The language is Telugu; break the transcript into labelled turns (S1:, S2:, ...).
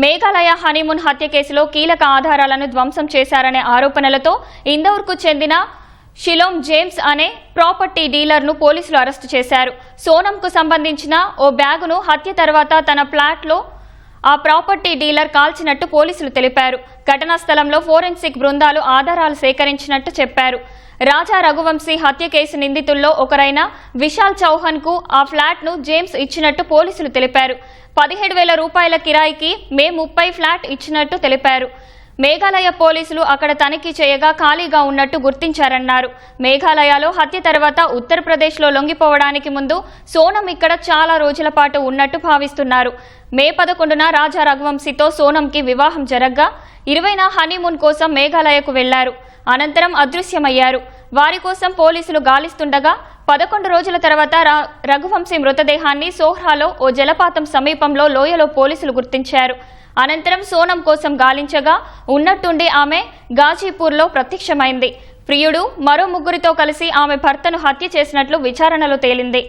S1: మేఘాలయ హనీమూన్ హత్య కేసులో కీలక ఆధారాలను ధ్వంసం చేశారనే ఆరోపణలతో ఇందౌర్కు చెందిన షిలోమ్ జేమ్స్ అనే ప్రాపర్టీ డీలర్ను పోలీసులు అరెస్టు చేశారు. సోనంకు సంబంధించిన ఓ బ్యాగును హత్య తర్వాత తన ఫ్లాట్లో ఆ ప్రాపర్టీ డీలర్ కాల్చినట్టు పోలీసులు తెలిపారు. ఘటనా స్థలంలో ఫోరెన్సిక్ బృందాలు ఆధారాలు సేకరించినట్టు చెప్పారు. రాజా రఘువంశీ హత్య కేసు నిందితుల్లో ఒకరైన విశాల్ చౌహాన్కు ఆ ఫ్లాట్ను జేమ్స్ ఇచ్చినట్టు పోలీసులు తెలిపారు. పదిహేడు వేల రూపాయల కిరాయికి మే ముప్పై ఫ్లాట్ ఇచ్చినట్టు తెలిపారు. మేఘాలయ పోలీసులు అక్కడ తనిఖీ చేయగా ఖాళీగా ఉన్నట్టు గుర్తించారన్నారు. మేఘాలయలో హత్య తర్వాత ఉత్తరప్రదేశ్లో లొంగిపోవడానికి ముందు సోనం ఇక్కడ చాలా రోజుల పాటు ఉన్నట్టు భావిస్తున్నారు. మే పదకొండున రాజా రఘువంశీతో సోనంకి వివాహం జరగ్గా ఇరవైన హనీమూన్ కోసం మేఘాలయకు వెళ్ళారు. అనంతరం అదృశ్యమయ్యారు. వారి కోసం పోలీసులు గాలిస్తుండగా పదకొండు రోజుల తర్వాత రఘువంశీ మృతదేహాన్ని సోహ్రాలో ఓ జలపాతం సమీపంలో లోయలో పోలీసులు గుర్తించారు. అనంతరం సోనం కోసం గాలించగా ఉన్నట్టుండి ఆమె గాజీపూర్లో ప్రత్యక్షమైంది. ప్రియుడు మరో ముగ్గురితో కలిసి ఆమె భర్తను హత్య చేసినట్లు విచారణలో తేలింది.